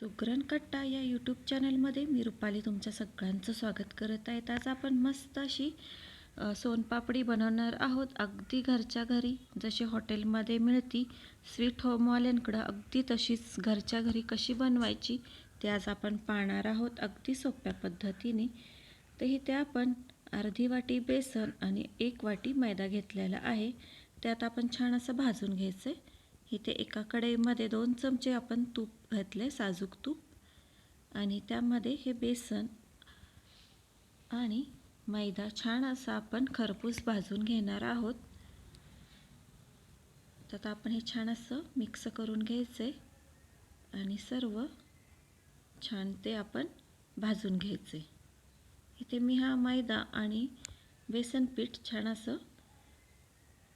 सुगरण कट्टा या यूट्यूब चॅनलमध्ये मी रुपाली तुमच्या सगळ्यांचं स्वागत करत आहे. आज आपण मस्त अशी सोनपापडी बनवणार आहोत अगदी घरच्या घरी. जशी हॉटेलमध्ये मिळती स्वीट होमवाल्यांकडं अगदी तशीच घरच्या घरी कशी बनवायची ते आज आपण पाहणार आहोत अगदी सोप्या पद्धतीने. तर इथे आपण अर्धी वाटी बेसन आणि एक वाटी मैदा घेतलेला आहे. त्यात आपण छान असं भाजून घ्यायचं आहे इथे एका कढईमध्ये दोन चमचे आपण तूप घातले साजूक तूप. आणि त्यामध्ये हे बेसन आणि मैदा छान असा आपण खरपूस भाजून घेणार आहोत. तर आपण हे छान असं मिक्स करून घ्यायचं आहे आणि सर्व छान ते आपण भाजून घ्यायचे इथे मी हा मैदा आणि बेसन पीठ छान असं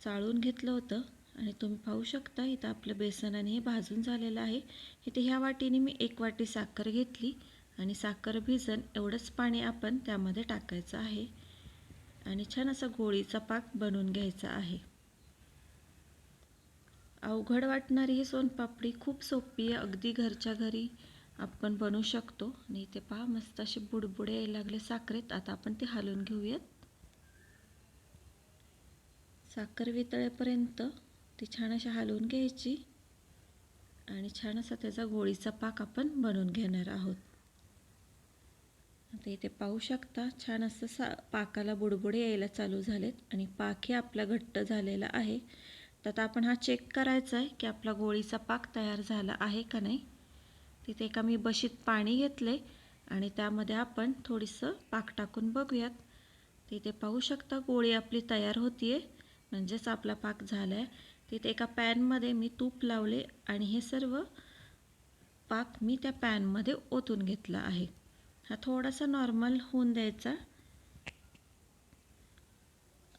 चाळून घेतलं होतं. आणि तुम्ही पाहू शकता इथं आपलं बेसन आणि हे भाजून झालेलं आहे. इथे ह्या वाटीने मी एक वाटी साखर घेतली आणि साखर भिजन एवढंच पाणी आपण त्यामध्ये टाकायचं आहे. आणि छान असा गोळीचा पाक बनवून घ्यायचा आहे. अवघड वाटणारी ही सोनपापडी खूप सोपी आहे अगदी घरच्या घरी आपण बनवू शकतो. आणि इथे पहा मस्त असे बुडबुडे यायला लागले साखरेत. आता आपण ते हलवून घेऊयात. साखर वितळेपर्यंत ती छान अशी हलवून घ्यायची. आणि छान असा त्याचा गोळीचा पाक आपण बनवून घेणार आहोत. आता इथे पाहू शकता छान असं सा पाकाला बुडबुडे यायला चालू झालेत आणि पाक हे आपला घट्ट झालेला आहे. तर आता आपण हा चेक करायचा आहे की आपला गोळीचा पाक तयार झाला आहे का नाही. तिथे एका मी बशीत पाणी घेतले आणि त्यामध्ये आपण थोडंसं पाक टाकून बघूयात. तिथे पाहू शकता गोळी आपली तयार होती आहे म्हणजेच आपला पाक झाला आहे तिथे एका पॅनमध्ये मी तूप लावले आणि हे सर्व पाक मी त्या पॅनमध्ये ओतून घेतला आहे. हा थोडासा नॉर्मल होऊन द्यायचा.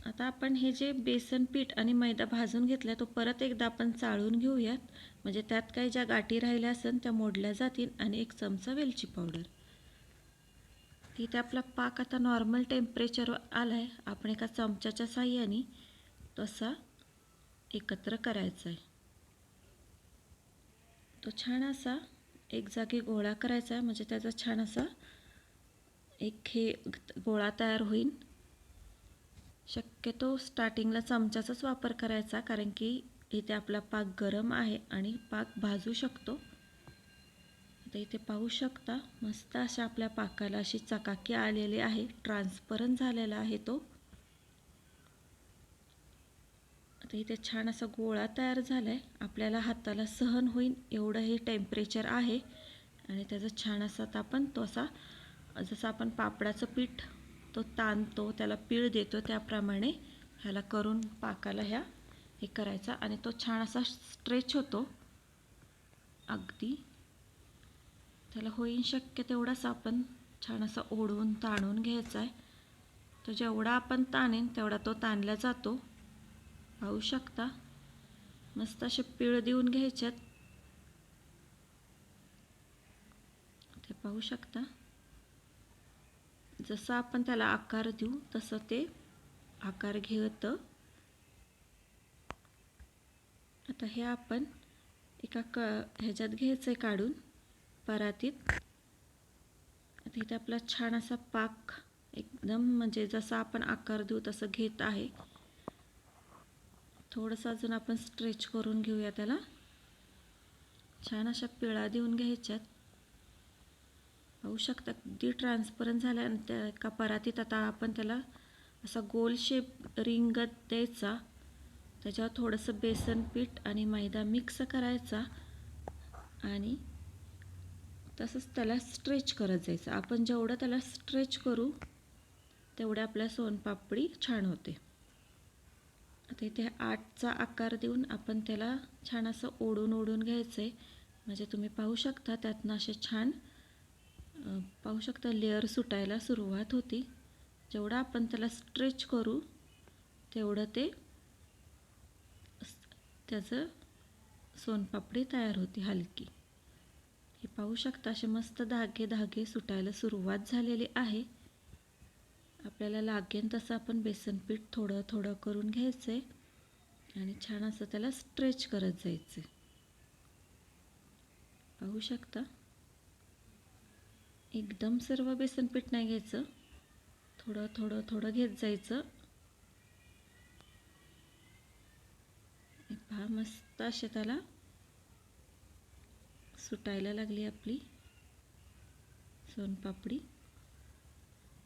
आता आपण हे जे बेसन पीठ आणि मैदा भाजून घेतला तो परत एकदा आपण चाळून घेऊयात. म्हणजे त्यात काही ज्या गाठी राहिल्या असेल त्या मोडल्या जातील आणि एक चमचा वेलची पावडर. तिथे आपला पाक आता नॉर्मल टेम्परेचरवर आला आहे आपण एका चमच्याच्या साह्याने तसा एकत्र करायचा आहे. तो छान असा एक जागी गोळा करायचा आहे म्हणजे त्याचा छान असा एक हे गोळा तयार होईल. शक्यतो स्टार्टिंगला चमच्याचाच वापर करायचा कारण की इथे आपला पाक गरम आहे आणि पाक भाजू शकतो. आता इथे पाहू शकता मस्त अशा आपल्या पाकाला अशी चकाकी आलेली आहे ट्रान्सपरंट झालेला आहे तो. आता इथे छान असा गोळा तयार झाला आहे आपल्याला हाताला सहन होईल एवढं हे टेम्परेचर आहे. आणि त्याचा छान असा आता आपण तो असा जसं आपण पापडाचं पीठ तो ताणतो त्याला पीळ देतो त्याप्रमाणे ह्याला करून पाकाला ह्या हे करायचा. आणि तो छान असा स्ट्रेच होतो. अगदी. त्याला होईन शक्य तेवढाच आपण छान असा ओढून ताणून घ्यायचा आहे तो जेवढा आपण ताणेन तेवढा तो ताणला जातो. पाहू शकता. मस्त असे पिळं देऊन घ्यायच्यात. ते पाहू शकता. जसं आपण त्याला आकार देऊ तसं ते आकार घेत. आता हे आपण एका क ह्याच्यात घ्यायचं आहे काढून परातीत. आता इथे आपला छान असा पाक एकदम म्हणजे जसा आपण आकार देऊ तसं घेत आहे. थोडंसं अजून आपण स्ट्रेच करून घेऊया त्याला. छान अशा पिळा देऊन घ्यायच्यात. पाहू शकता अगदी ट्रान्सपरंट झाला त्या एका परातीत आता आपण त्याला असा गोल शेप रिंगत द्यायचा. त्याच्यावर थोडंसं बेसन पीठ आणि मैदा मिक्स करायचा. आणि तसंच त्याला स्ट्रेच करत जायचं. आपण जेवढं त्याला स्ट्रेच करू तेवढ्या आपल्या सोनपापडी छान होते. आता इथे आठचा आकार देऊन आपण त्याला छान असं ओढून ओढून घ्यायचं आहे म्हणजे तुम्ही पाहू शकता त्यातनं असे छान पाहू शकता लेअर सुटायला सुरुवात होती. जेवढं आपण त्याला स्ट्रेच करू तेवढं ते त्याचं सोनपापडी तयार होती हलकी. हे पाहू शकता असे मस्त धागे धागे सुटायला सुरुवात झालेली आहे. आपल्याला लागेल तसं आपण बेसन पीठ थोडं थोडं करून घ्यायचं आहे. आणि छान असं त्याला स्ट्रेच करत जायचं पाहू शकता? एकदम सर्व बेसन पीठ नाही घ्यायचं. थोडं थोडं थोडं घेत जायचं. पहा मस्त असे त्याला सुटायला लागली आपली सोनपापडी.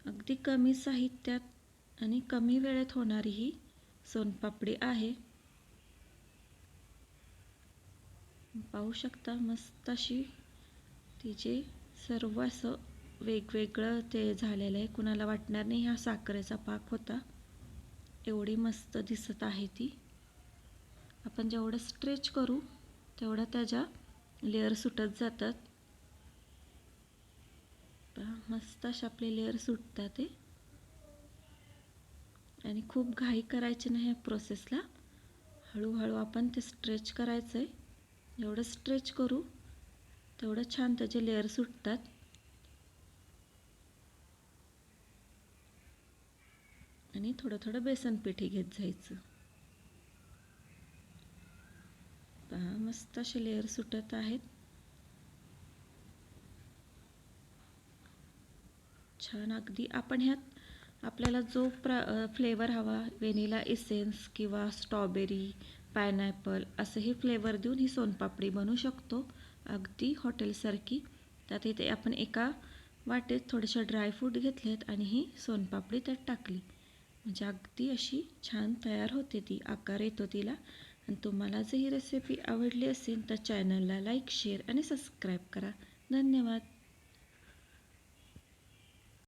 अगदी कमी साहित्यात आणि कमी वेळेत होणारी ही सोनपापडी आहे. पाहू शकता मस्त अशी तिचे सर्व असं वेगवेगळं ते झालेलं आहे. कुणाला वाटणार नाही हा साखरेचा पाक होता. एवढी मस्त दिसत आहे ती. आपण जेवढं स्ट्रेच करू तेवढं त्याच्या लेअर सुटत जातात. बघा मस्त असे आपले लेअर सुटतात ते आणि खूप घाई करायची नाही या प्रोसेसला हळूहळू आपण ते स्ट्रेच करायचं आहे जेवढं स्ट्रेच करू तेवढं छान त्याचे लेअर सुटतात. आणि थोडं थोडं बेसन पिठी घेत जायचं. पहा मस्त असे लेअर सुटत आहेत. छान. अगदी आपण ह्यात आपल्याला जो प्र फ्लेवर हवा व्हेनिला इसेन्स किंवा स्ट्रॉबेरी पायनॅपल असंही फ्लेवर देऊन ही सोनपापडी बनवू शकतो. अगदी हॉटेलसारखी. त्यात इथे आपण एका वाटेत थोडेसे ड्रायफ्रूट घेतलेत आणि ही सोनपापडी त्यात टाकली. म्हणजे अगदी अशी छान तयार होते ती आकार येतो तिला. आणि तुम्हाला जर ही रेसिपी आवडली असेल तर चॅनलला लाईक शेअर आणि सबस्क्राईब करा. धन्यवाद.